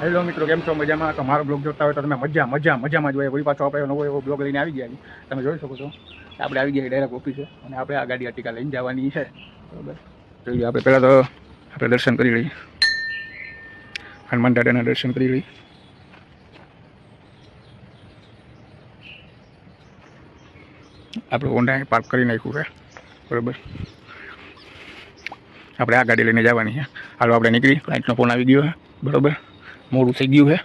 Hello મિત્રો, કેમ છો? મજામાં? તો મારો બ્લોગ જોતા હોય તો તમે મજા મજા, મજામાં જોઈએ વળી પાછો આપણે નવો એવો બ્લોગ લઈને આવી ગયા તમે જોઈ શકો છો. આપણે આવી ગયા ડાયરેક્ટ ઓફિસે અને આપણે આ ગાડી અટીકા લઈને જવાની છે. બરાબર? જોઈએ આપણે પહેલાં તો આપણે દર્શન કરી લઈએ. હનુમાન દાદાના દર્શન કરી લઈએ. આપણે હોન્ડા પાર્ક કરી નાખ્યું છે. બરાબર? આપણે આ ગાડી લઈને જવાની છે. હાલો, આપણે નીકળી. ક્લાઇન્ટનો ફોન આવી ગયો છે. બરાબર? મોડું થઈ ગયું છે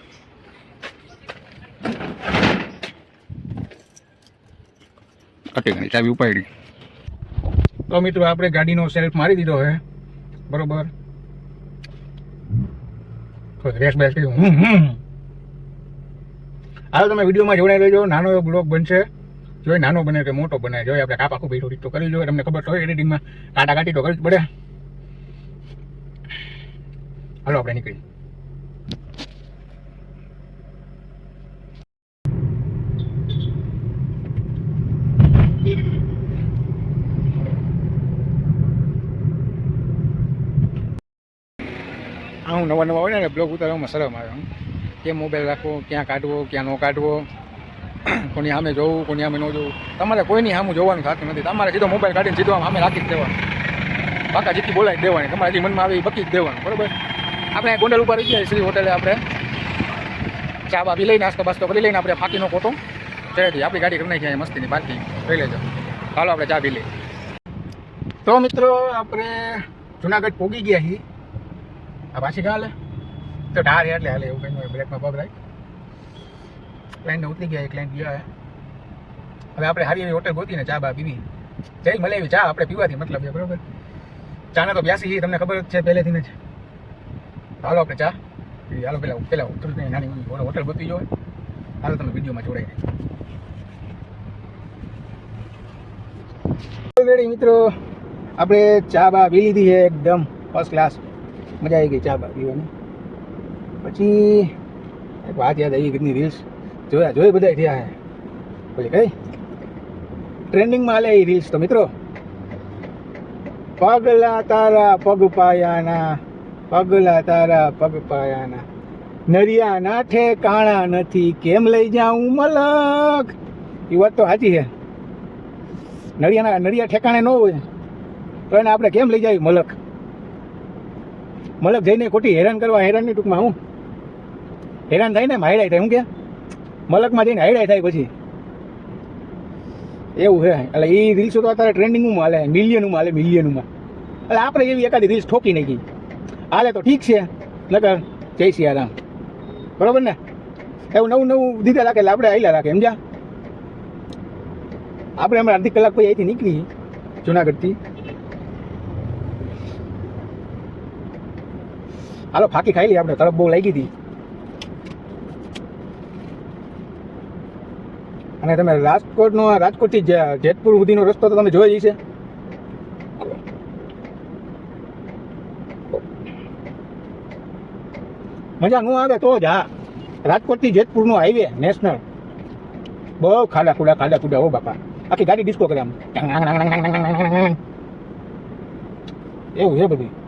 અટેકની ચાવી ઉપાડી. તો મિત્રો આપણે ગાડીનો સેલ્ફ મારી દીધો છે બરોબર? રેસ બેસ હમ હમ. હાલો તમે વિડીયોમાં જોડાઈ લેજો નાનો એવો બ્લોગ બનશે. જોઈએ નાનો બને કે મોટો બને. જોઈએ આપણે કાપ આખું બેઠું તો કરી જોઈએ તમને ખબર તો હોય એડિટિંગમાં કાટા કાટી તો કરવી જ પડે. હાલો આપણે નીકળી આ હું નવા નવા હોય ને બ્લોગ ઉતારવામાં શરમ આવે. કેમ મોબાઈલ રાખવો, ક્યાં કાઢવો, ક્યાં ન કાઢવો? કોની સામે જોવું, કોની સામે ન જોવું? તમારે કોઈની સામે જોવાનું થતું નથી. તમારે સીધો મોબાઈલ કાઢીને સીધો સામે રાખી જ દેવાનું. બાકા જેટલી બોલાવી દેવાની. તમારે મનમાં આવે એ બકી જ દેવાનું. બરાબર? આપણે ગોંડલ ઉપર રહી ગયા શ્રી હોટેલે આપણે. ચા બાબી લઈને લઈ નાસ્તો બાસ્તો કરી લઈને આપણે ફાંકીનો ખોટો ચડે આપણી ગાડી કરી નાખી મસ્તીની પાર્કિંગ લઈ લેજો. ચાલો આપણે ચા પી લઈએ. તો મિત્રો, આપણે જુનાગઢ પોગી ગયા છીએ. આ પાછી કાં હાલે તો ઢાર એટલે હાલે એવું કંઈ બ્રેકમાં પગ રાખ. ક્લાયન્ટને ઉતરી ગયા ક્લાયન્ટ ગયા. હવે આપણે હારી એવી હોટેલ ગોતીને ચા બા પીવી. જઈ મળે એવી ચા આપણે પીવાથી મતલબ છે, બરોબર? ચાને તો બ્યાસી તમને ખબર જ છે પહેલેથી જ. હાલો આપણે ચા. હાલો પેલા પેલા ઉતરી નાની હોટલ ગોતી જો હાલો તમે વિડીયોમાં જોડાઈ ઓલરેડી મિત્રો, આપણે ચા બા પી લીધી છે એકદમ ફર્સ્ટ ક્લાસ મજા આવી ગઈ ચા બા પીવાની. પછી એક વાત યાદ આવી કેટલી રીલ્સ જોયા જોઈ બધા થયા હે. બોલી, કઈ? ટ્રેન્ડિંગમાં હાલે એ રીલ્સ તો મિત્રો. પગલા તારા પગ પાયાના, પગલા તારા પગ પાયાના. નરિયા નાઠે ઠેકાણા નથી, કેમ લઈ જાઉં મલક? એ વાત તો સાચી છે. નડિયાના નડિયા ઠેકાણે ન હોય. તો એને આપણે કેમ લઈ જાય મલક? મલક જઈને ખોટી હેરાન કરવા, હેરાનની ટૂંકમાં હું? હેરાન થાય ને હાયડાય થાય, હું કે? મલકમાં જઈને હાયડાય થાય પછી. એવું છે, એટલે એ રીલ્સો તો અત્યારે ટ્રેન્ડિંગમાં હાલે મિલિયનમાં હાલે મિલિયનમાં એટલે આપણે એવી એકાદી રીલ્સ ઠોકી નાખી. હાલે તો ઠીક છે, નકર જય સિયારામ. બરાબર ને? એવું નવું નવું દીધા રાખે એટલે આપણે હાલ્યા રાખે, સમજ્યા? આપણે હમણાં અડધી કલાક પછી અહીંથી નીકળી, જુનાગઢથી. હાલો, ફાકી ખાઈ લઈએ આપણે, તરફ બહુ લાગી હતી. અને તમે રાજકોટનો રાજકોટથી જેતપુર સુધીનો રસ્તો તો તમે જોઈ છે. મજા ન આવે તો જ, હા. રાજકોટથી જેતપુરનો હાઈવે નેશનલ બહુ ખાડા ખુડા ખાડા ખુડા હો બાપા. આખી ગાડી ડિસ્કો કરે આમ. એવું છે બધું.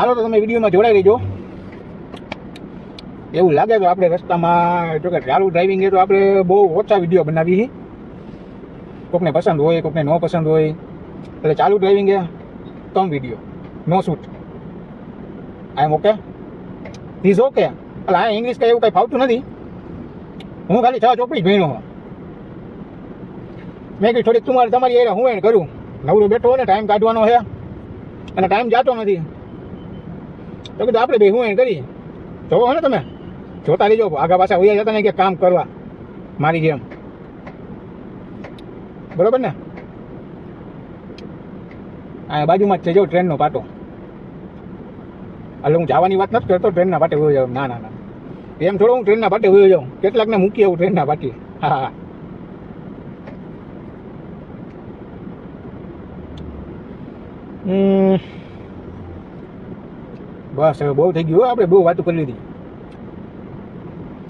હાલો તો તમે વિડીયોમાં જોડાઈ રહેજો. એવું લાગે તો આપણે રસ્તામાં, જો ચાલુ ડ્રાઇવિંગ એ તો આપણે બહુ ઓછા વીડિયો બનાવી છે કોકને પસંદ હોય, કોકને ન પસંદ હોય. એટલે ચાલુ ડ્રાઇવિંગ એ cum video, no shoot I am okay is okay એટલે આ ઇંગ્લિશ કંઈ એવું કંઈ ફાવતું નથી. હું ખાલી છ ચોપડી જ ભણ્યો છું. મેં કીધું, થોડીક તમારી તમારી એરે હું એને કરું? નવરો બેઠો હોય ને ટાઈમ કાઢવાનો છે અને ટાઈમ જાતો નથી. તો કીધું, આપણે બે હું એને કરી જોવો ને તમે. જોતા રહીજો. આગા પાછા હોય જતા ને કે કામ કરવા. મારી જેમ. બરોબર ને? આ બાજુમાં જ છે જો ટ્રેનનો પાટો. એટલે હું જવાની વાત નથી કરતો, ટ્રેનના પાટે હોય જાઉં. ના ના ના. એમ થોડો હું ટ્રેનના પાટે હોય જાઉં. કેટલાકને મૂકી આવું ટ્રેનના પાટે. હા હા. હમ. બસ, હવે બહુ થઈ ગયું આપણે બહુ વાતો કરી લીધી.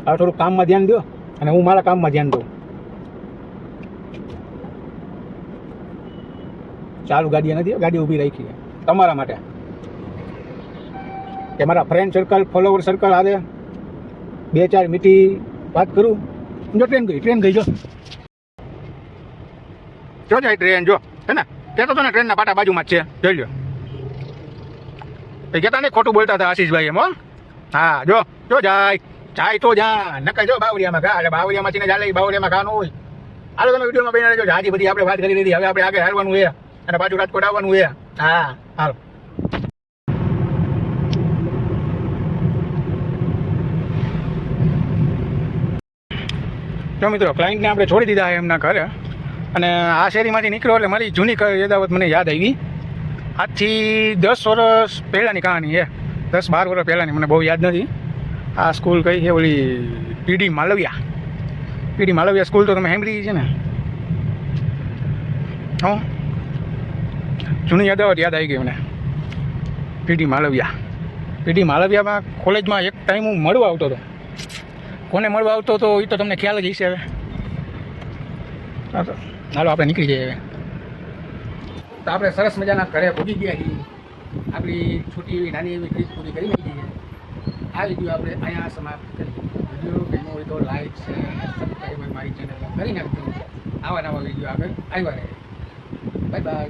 હવે થોડું કામમાં ધ્યાન દો અને હું મારા કામમાં ધ્યાન દઉં. ચાલુ ગાડી નથી, ગાડી ઊભી રાખી તમારા માટે. કે મારા ફ્રેન્ડ સર્કલ ફોલોવર સર્કલ આવે બે ચાર મીઠી વાત કરું? જો ટ્રેન ગઈ ટ્રેન ગઈ જો. જો જાય ટ્રેન જો, હે ને? કહેતો તો ને ટ્રેનના પાટા બાજુમાં જ છે, જોઈ લ્યો. એ કહેતા નહીં ખોટું બોલતા હતા આશીષભાઈ એમ હા. જો જો જાય. જાય તો જા નકર જો બાવળિયામાં ઘા એટલે બાવળિયામાંથી ને ચાલે બાવળિયામાં ઘા ન હોય. હાલો તમે વિડીયોમાં બની રહેજો. હાજી બધી આપણે વાત કરી લીધી. હવે આપણે આગળ હાલવાનું છે. અને પાછું રાજકોટ આવવાનું છે. હા, હાલો. જો મિત્રો ક્લાયન્ટને આપણે છોડી દીધા એમના ઘરે. અને આ શેરીમાંથી નીકળ્યો એટલે મારી જૂની યદાવત મને યાદ આવી. આજથી દસ વર્ષ પહેલાંની કહાની છે. દસ બાર વર્ષ પહેલાંની, મને બહુ યાદ નથી. આ સ્કૂલ કઈ છે ઓલી PD Malviya. PD Malviya school તો તમે સાંભળી છે ને? હો? જૂની યાદાવત યાદ આવી ગઈ મને. પીડી માલવિયા. પીડી માલવિયામાં કોલેજમાં એક ટાઈમ હું મળવા આવતો હતો. કોને મળવા આવતો હતો એ તો તમને ખ્યાલ જ હશે હવે. હાલો, આપણે નીકળી જઈએ હવે. તો આપણે સરસ મજાના ઘરે પહોંચી ગયા છીએ. આપણી છોટી એવી નાની એવી ટ્રીપ પૂરી કરી નાખી છે. આ વીડિયો આપણે અહીંયા સમાપ્ત કરી વીડિયો ગમ્યો હોય તો લાઈક શેર સબસ્ક્રાઈબ મારી ચેનલ કરી નાખજો. આવા નવા વીડિયો આગળ આવ્યા રહે. Bye bye